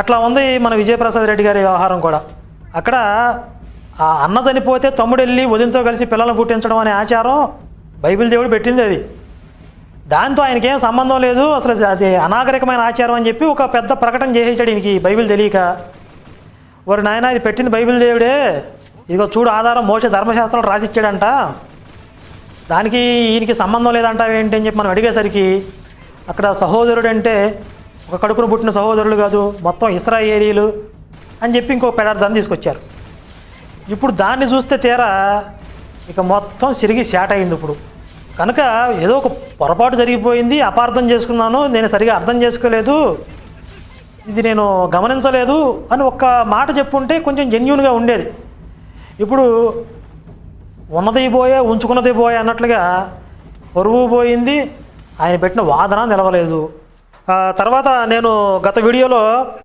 అట్లా ఉంది మన విజయప్రసాద్ రెడ్డి గారి వ్యవహారం కూడా. అక్కడ ఆ అన్న చనిపోతే తమ్ముడు వెళ్ళి వదినతో కలిసి పిల్లలను పుట్టించడం అనే ఆచారం బైబిల్ దేవుడు పెట్టింది అది. దాంతో ఆయనకేం సంబంధం లేదు అసలు అది అనాగరికమైన ఆచారం అని చెప్పి ఒక పెద్ద ప్రకటన చేసేసాడు ఈయనకి బైబిల్ తెలియక. వారి నాయన ఇది పెట్టింది బైబిల్ దేవుడే. ఇదిగో చూడు ఆధారం మోస ధర్మశాస్త్రంలో రాసిచ్చాడంట. దానికి ఈయనకి సంబంధం లేదంట ఏంటి అని చెప్పి మనం అడిగేసరికి అక్కడ సహోదరుడు అంటే ఒక కడుపును పుట్టిన సహోదరులు కాదు మొత్తం ఇస్రాయేలీలు అని చెప్పి ఇంకో పెడార్థాన్ని తీసుకొచ్చారు. ఇప్పుడు దాన్ని చూస్తే తీరా ఇక మొత్తం సిరిగి శాట్ అయింది ఇప్పుడు. కనుక ఏదో ఒక పొరపాటు జరిగిపోయింది అపార్థం చేసుకున్నాను నేను సరిగా అర్థం చేసుకోలేదు ఇది నేను గమనించలేదు అని ఒక్క మాట చెప్పుంటే కొంచెం జెన్యున్గా ఉండేది. ఇప్పుడు ఉన్నది పోయే ఉంచుకున్నది పోయే అన్నట్లుగా పరువు పోయింది ఆయన పెట్టిన వాదన నిలవలేదు. తర్వాత నేను గత వీడియోలో